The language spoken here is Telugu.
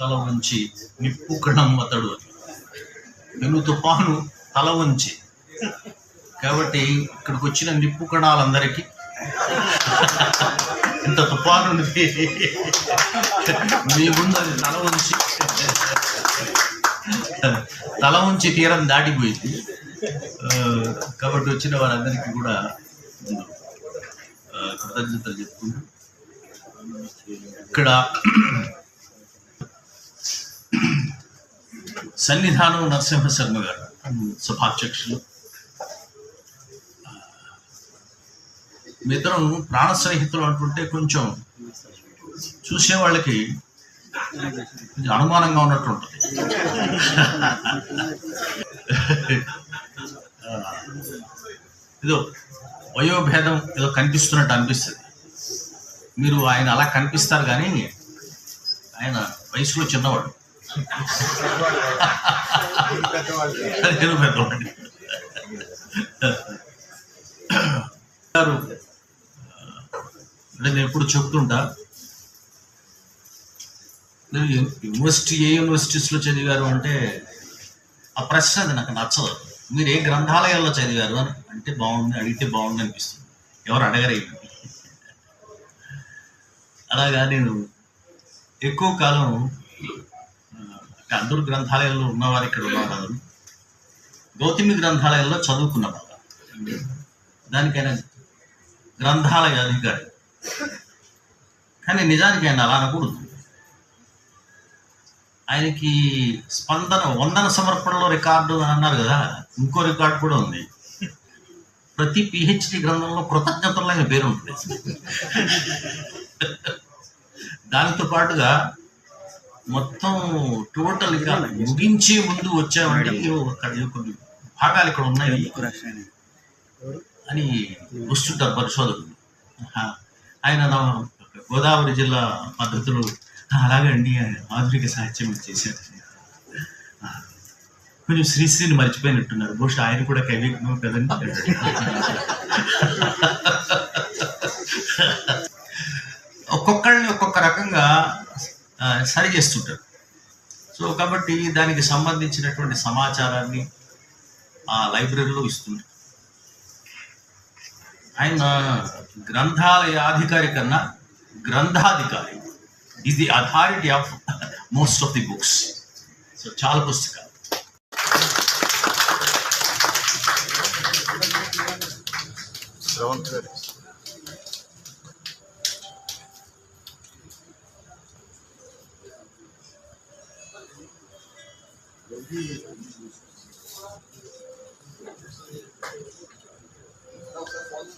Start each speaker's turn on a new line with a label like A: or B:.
A: తల వంచి నిప్పు కణం అతడు అని. పెను తుఫాను తల వంచి. కాబట్టి ఇక్కడికి వచ్చిన నిప్పు కణాలందరికీ ఇంత తుఫాను మీ ముందు అది తల వంచి. తల ఉంచి తీరం దాటిపోయింది. కాబట్టి వచ్చిన వారందరికీ కూడా కృతజ్ఞతలు చెప్తున్నాను ఇక్కడ సన్నిధానం నరసింహ శర్మ గారు సభాధ్యక్షులు. మీ ఇద్దరం ప్రాణ స్నేహితులు అంటుంటే కొంచెం చూసే వాళ్ళకి కొంచెం అనుమానంగా ఉన్నట్టు ఉంటుంది. ఏదో వయోభేదం ఏదో కనిపిస్తున్నట్టు అనిపిస్తుంది. మీరు ఆయన అలా కనిపిస్తారు కానీ ఆయన వయసులో చిన్నవాడు. నేను పెద్దవాడిని గారు అంటే నేను ఎప్పుడు చెప్తుంటా? నేను యూనివర్సిటీ ఏ యూనివర్సిటీస్లో చదివారు అంటే ఆ ప్రశ్న అది నాకు నచ్చదు. మీరు ఏ గ్రంథాలయాల్లో చదివారు అని అంటే బాగుంది అడిగితే బాగుంది అనిపిస్తుంది. ఎవరు అడగరేమి అలాగా నేను ఎక్కువ కాలం అందరూ గ్రంథాలయాల్లో ఉన్నవారు ఇక్కడ ఉన్నవారు గౌతమి గ్రంథాలయాల్లో చదువుకున్న బాగా దానికైనా గ్రంథాలయ అధికారి కానీ నిజానికి ఆయన అలా అనకూడదు. ఆయనకి స్పందన వందన సమర్పణలో రికార్డు అని అన్నారు కదా ఇంకో రికార్డు కూడా ఉంది. ప్రతి పిహెచ్డి గ్రంథంలో కృతజ్ఞతలు ఆయన పేరు ఉంటుంది. దానితో పాటుగా మొత్తం టోటల్గా ముగించే ముందు వచ్చామంటే కొన్ని భాగాలు ఇక్కడ ఉన్నాయి. అని వస్తుంటారు పరిశోధకులు. ఆయన గోదావరి జిల్లా పద్ధతులు "ఆ, అలాగే అండి ఆయన ఆధునిక సాహిత్యం చేశారు. కొంచెం శ్రీశ్రీని మర్చిపోయినట్టున్నారు. బహుశా ఆయన కూడా కవి కదండి. ఒక్కొక్కళ్ళని ఒక్కొక్క రకంగా సరి చేస్తుంటారు. సో కాబట్టి దానికి సంబంధించినటువంటి సమాచారాన్ని ఆ లైబ్రరీలో ఇస్తుంది ఆయన గ్రంథాలయ అధికారి కన్నా గ్రంథాధికారి is the authority of most of the books so చాలా పుస్తకాలు. Não, você pode